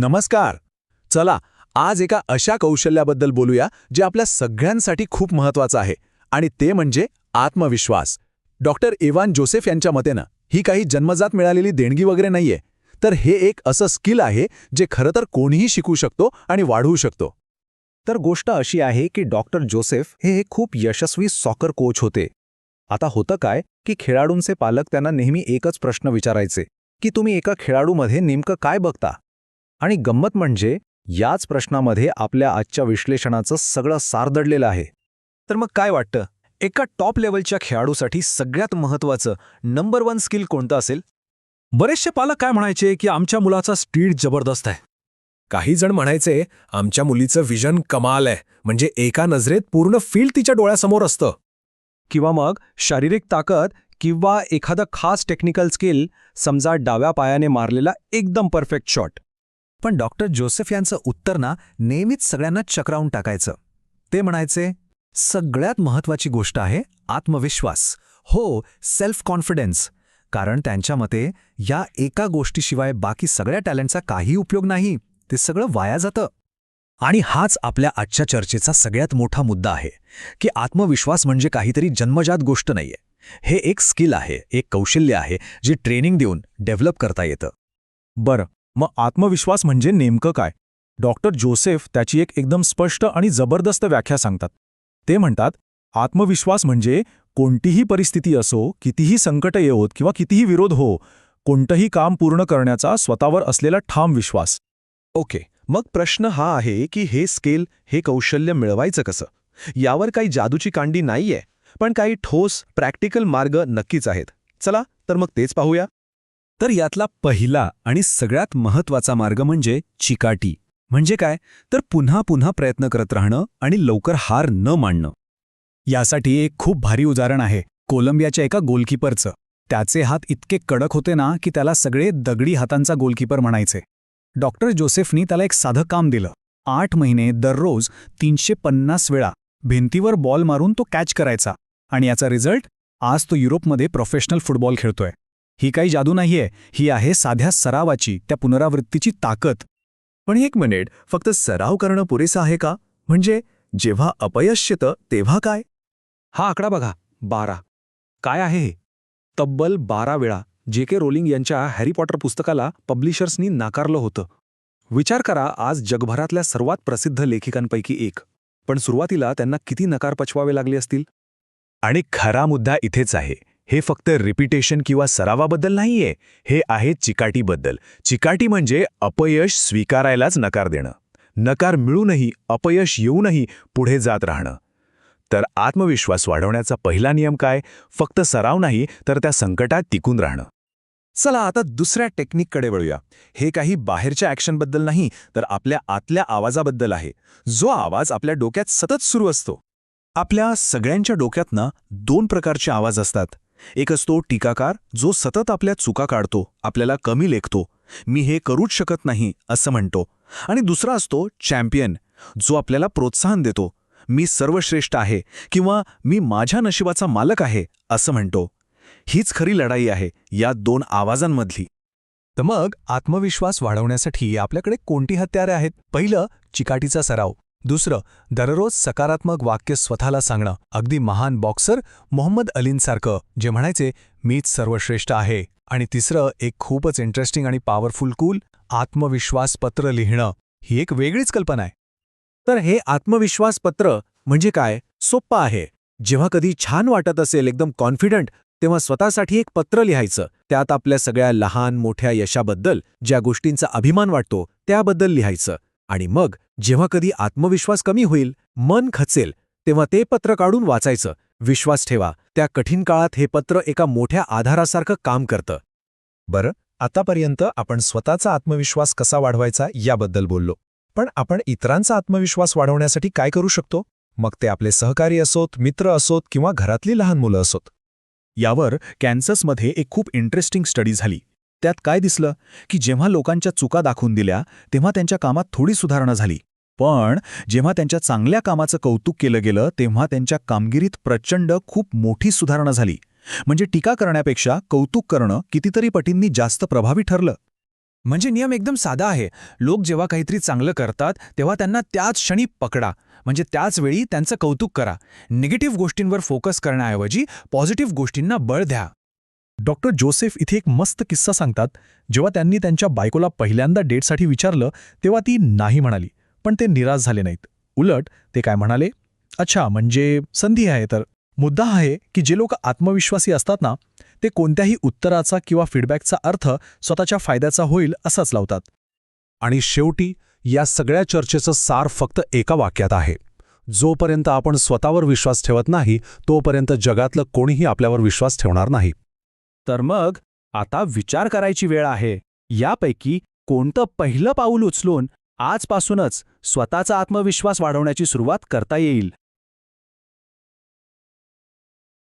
नमस्कार. चला आज एका अशा कौशल्याबद्दल बोलूया जे आपल्या सगळ्यांसाठी खूप महत्वाचं आहे आणि ते म्हणजे आत्मविश्वास. डॉक्टर इवान जोसेफ यांच्या मतेनं ही काही जन्मजात मिळालेली देणगी वगैरे नाहीये तर हे एक असं स्किल आहे जे खरं तर कोणीही शिकू शकतो आणि वाढवू शकतो. तर गोष्ट अशी आहे की डॉक्टर जोसेफ हे एक खूप यशस्वी सॉकर कोच होते. आता होतं काय की खेळाडूंचे पालक त्यांना नेहमी एकच प्रश्न विचारायचे की तुम्ही एका खेळाडूमध्ये नेमकं काय बघता? आणि गंमत म्हणजे याच प्रश्नामध्ये आपल्या आजच्या विश्लेषणाचं सगळं सार दडलेलं आहे. तर मग काय वाटतं? एका टॉप लेवलच्या खेळाडूसाठी सगळ्यात महत्त्वाचं नंबर वन स्किल कोणतं असेल? बरेचसे पालक काय म्हणायचे की आमच्या मुलाचा स्पीड जबरदस्त आहे. काही जण म्हणायचे आमच्या मुलीचं विजन कमाल आहे म्हणजे एका नजरेत पूर्ण फील्ड तिच्या डोळ्यासमोर असतं. किंवा मग शारीरिक ताकद किंवा एखादं खास टेक्निकल स्किल समजा डाव्या पायाने मारलेला एकदम परफेक्ट शॉट. पण डॉक्टर जोसेफ यांचं उत्तर ना नेहमीच सगळ्यांना चक्रावून टाकायचं. ते म्हणायचे सगळ्यात महत्वाची गोष्ट आहे आत्मविश्वास. हो सेल्फ कॉन्फिडन्स कारण त्यांच्या मते या एका गोष्टीशिवाय बाकी सगळ्या टॅलेंटचा काही उपयोग नाही. ते सगळं वाया जातं. आणि हाच आपल्या आजच्या चर्चेचा सगळ्यात मोठा मुद्दा आहे की आत्मविश्वास म्हणजे काहीतरी जन्मजात गोष्ट नाहीये. हे एक स्किल आहे एक कौशल्य आहे जे ट्रेनिंग देऊन डेव्हलप करता येतं. बरं मग आत्मविश्वास म्हणजे नेमकं काय? डॉक्टर जोसेफ त्याची एक एकदम स्पष्ट आणि जबरदस्त व्याख्या सांगतात. ते म्हणतात आत्मविश्वास म्हणजे कोणतीही परिस्थिती असो कितीही संकट येवोत किंवा कितीही विरोध हो कोणतंही काम पूर्ण करण्याचा स्वतःवर असलेला ठाम विश्वास. ओके मग प्रश्न हा आहे की हे स्केल हे कौशल्य मिळवायचं कसं? यावर काही जादूची कांडी नाहीये पण काही ठोस प्रॅक्टिकल मार्ग नक्कीच आहेत. चला तर मग तेच पाहूया. तर यातला पहिला आणि सगळ्यात महत्त्वाचा मार्ग म्हणजे चिकाटी. म्हणजे काय? तर पुन्हा पुन्हा प्रयत्न करत राहणं आणि लवकर हार न मांडणं यासाठी एक खूप भारी उदाहरण आहे. कोलंबियाच्या एका गोलकीपरचं. त्याचे हात इतके कडक होते ना की त्याला सगळे दगडी हातांचा गोलकीपर म्हणायचे. डॉक्टर जोसेफनी त्याला एक साधं काम दिलं. आठ महिने दररोज तीनशे पन्नास वेळा भिंतीवर बॉल मारून तो कॅच करायचा. आणि याचा रिझल्ट आज तो युरोपमध्ये प्रोफेशनल फुटबॉल खेळतोय. ही काही जादू नाहीये. ही आहे साध्या सरावाची त्या पुनरावृत्तीची ताकद. पण एक मिनिट फक्त सराव करणं पुरेसं आहे का? म्हणजे जेव्हा अपयश येतं तेव्हा काय? हा आकडा बघा. बारा. काय आहे हे? तब्बल बारा वेळा जे के रोलिंग यांच्या हॅरी पॉटर पुस्तकाला पब्लिशर्सनी नाकारलं होतं. विचार करा आज जगभरातल्या सर्वात प्रसिद्ध लेखिकांपैकी एक. पण सुरुवातीला त्यांना किती नकार पचवावे लागले असतील? आणि खरा मुद्दा इथेच आहे. हे फक्त रिपिटेशन किंवा सरावाबद्दल नाहीये. हे आहे चिकाटीबद्दल. चिकाटी म्हणजे अपयश स्वीकारायलाच नकार देणं. नकार मिळूनही अपयश येऊनही पुढे जात राहणं. तर आत्मविश्वास वाढवण्याचा पहिला नियम काय? फक्त सराव नाही तर त्या संकटात टिकून राहणं. चला आता दुसऱ्या टेक्निककडे वळूया. हे काही बाहेरच्या ॲक्शनबद्दल नाही तर आपल्या आतल्या आवाजाबद्दल आहे. जो आवाज आपल्या डोक्यात सतत सुरू असतो. आपल्या सगळ्यांच्या डोक्यातनं दोन प्रकारचे आवाज असतात. एक असतो टीकाकार जो सतत आपल्या चुका काढतो आपल्याला कमी लेखतो. मी हे करूच शकत नाही असं म्हणतो. आणि दुसरा असतो चॅम्पियन जो आपल्याला प्रोत्साहन देतो. मी सर्वश्रेष्ठ आहे किंवा मी माझ्या नशिबाचा मालक आहे असं म्हणतो. हीच खरी लढाई आहे या दोन आवाजांमधली. तर मग आत्मविश्वास वाढवण्यासाठी आपल्याकडे कोणती हत्यारे आहेत? पहिलं चिकाटीचा सराव. दुसरं दररोज सकारात्मक वाक्य स्वतःला सांगणं. अगदी महान बॉक्सर मोहम्मद अलींसारखं जे म्हणायचे मीच सर्वश्रेष्ठ आहे. आणि तिसरं एक खूपच इंटरेस्टिंग आणि पॉवरफुल कूल आत्मविश्वास पत्र लिहिणं. ही एक वेगळीच कल्पना आहे. तर हे आत्मविश्वास पत्र म्हणजे काय? सोप्पं आहे. जेव्हा कधी छान वाटत असेल एकदम कॉन्फिडंट तेव्हा स्वतःसाठी एक पत्र लिहायचं. त्यात आपल्या सगळ्या लहान मोठ्या यशाबद्दल ज्या गोष्टींचा अभिमान वाटतो त्याबद्दल लिहायचं. आणि मग जेव्हा कधी आत्मविश्वास कमी होईल मन खचेल तेव्हा ते पत्र काढून वाचायचं. विश्वास ठेवा त्या कठीण काळात हे पत्र एका मोठ्या आधारासारखं काम करतं. बरं आतापर्यंत आपण स्वतःचा आत्मविश्वास कसा वाढवायचा याबद्दल बोललो. पण आपण इतरांचा आत्मविश्वास वाढवण्यासाठी काय करू शकतो? मग ते आपले सहकारी असोत मित्र असोत किंवा घरातली लहान मुलं असोत. यावर कॅन्ससमध्ये एक खूप इंटरेस्टिंग स्टडी झाली. त्यात काय दिसलं की जेव्हा लोकांच्या चुका दाखवून दिल्या तेव्हा त्यांच्या कामात थोडी सुधारणा झाली. पण जेव्हा त्यांच्या चांगल्या कामाचं कौतुक केलं गेलं तेव्हा त्यांच्या कामगिरीत प्रचंड खूप मोठी सुधारणा झाली. म्हणजे टीका करण्यापेक्षा कौतुक करणं कितीतरी पटींनी जास्त प्रभावी ठरलं. म्हणजे नियम एकदम साधा आहे. लोक जेव्हा काहीतरी चांगलं करतात तेव्हा त्यांना त्याच क्षणी पकडा. म्हणजे त्याच वेळी त्यांचं कौतुक करा. निगेटिव्ह गोष्टींवर फोकस करण्याऐवजी पॉझिटिव्ह गोष्टींना बळ द्या. डॉक्टर जोसेफ इथे एक मस्त किस्सा सांगतात. जेव्हा त्यांनी त्यांच्या बायकोला पहिल्यांदा डेटसाठी विचारलं तेव्हा ती नाही म्हणाली पण ते निराश झाले नाहीत. उलट ते काय म्हणाले? अच्छा म्हणजे संधी आहे तर. मुद्दा आहे की जे लोक आत्मविश्वासी असतात ना ते कोणत्याही उत्तराचा किंवा फीडबॅकचा अर्थ स्वतःच्या फायद्याचा होईल असाच लावतात. आणि शेवटी या सगळ्या चर्चेचं सार फक्त एका वाक्यात आहे. जोपर्यंत आपण स्वतःवर विश्वास ठेवत नाही तोपर्यंत जगातलं कोणीही आपल्यावर विश्वास ठेवणार नाही. तर मग आता विचार करायची वेळ आहे. यापैकी कोणतं पहिलं पाऊल उचलून आजपासूनच स्वतःचा आत्मविश्वास वाढवण्याची सुरुवात करता येईल?